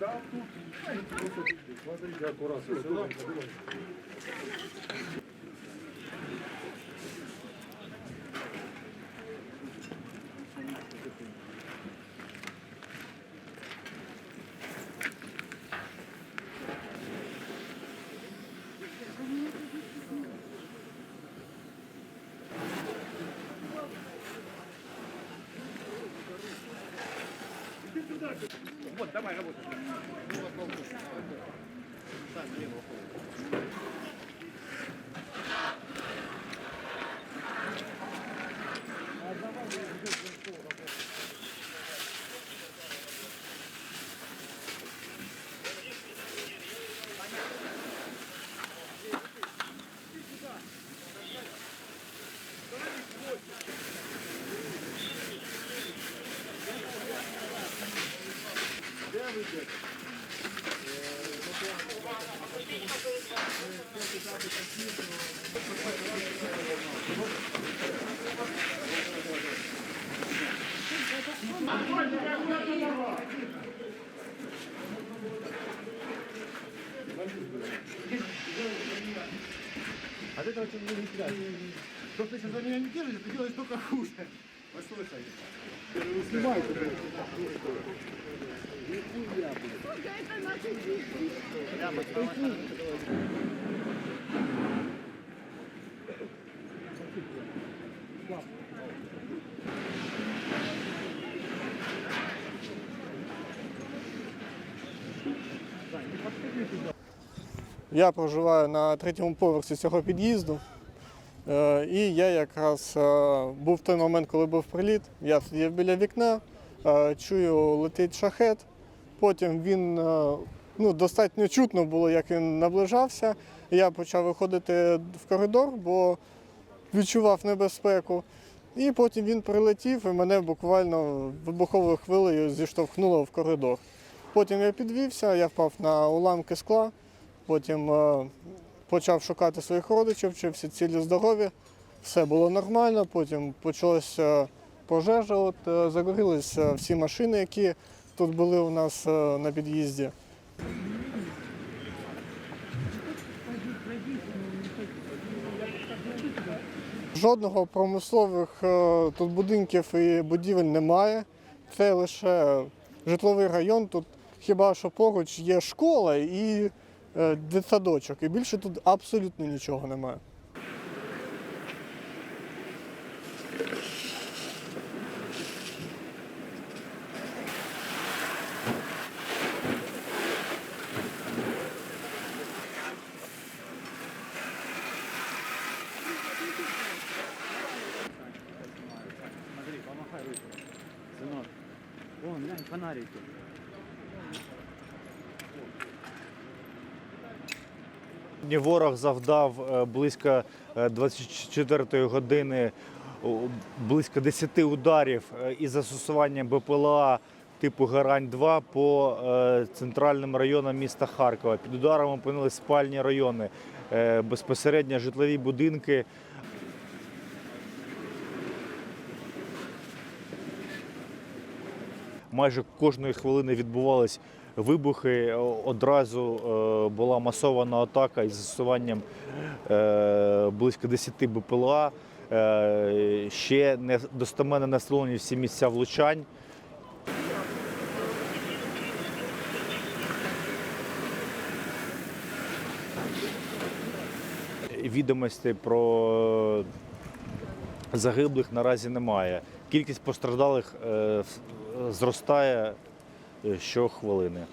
Там тут, смотрите, аккуратно. Давай, работай. А ты, короче, не кидай. То, что ты сейчас за меня не держишь, ты делаешь только хуже. Послушай. Снимай это. Я проживаю на третьому поверсі цього під'їзду. Е, І я якраз е, був в той момент, коли був приліт. Я сидів біля вікна, е, чую, летить шахет. Потім він ну, достатньо чутно було, як він наближався. Я почав виходити в коридор, бо відчував небезпеку. І потім він прилетів і мене буквально вибуховою хвилею зіштовхнуло в коридор. Потім я підвівся, я впав на уламки скла. Потім е, почав шукати своїх родичів, чи всі цілі здорові. Все було нормально. Потім почалася пожежа, от, е, загорілися всі машини, які тут були у нас е, на під'їзді. Жодного промислових е, тут будинків і будівель немає. Це лише житловий район. Тут хіба що поруч є школа і е, дитсадочок. І більше тут абсолютно нічого немає. Сынок. Вон, глянь, фонарики. Сьогодні Ворог завдав е, близько е, 24 години близько 10 ударів е, із застосуванням БПЛА типу Гарань-2 по е, центральним районам міста Харкова. Під ударом опинились спальні райони, е, безпосередньо житлові будинки. Майже кожної хвилини відбувались вибухи. Одразу е, була масована атака із застосуванням е, близько 10 БПЛА. Е, Ще не достеменно встановлені всі місця влучань. Відомостей про загиблих наразі немає. Кількість постраждалих е, зростає е, щохвилини.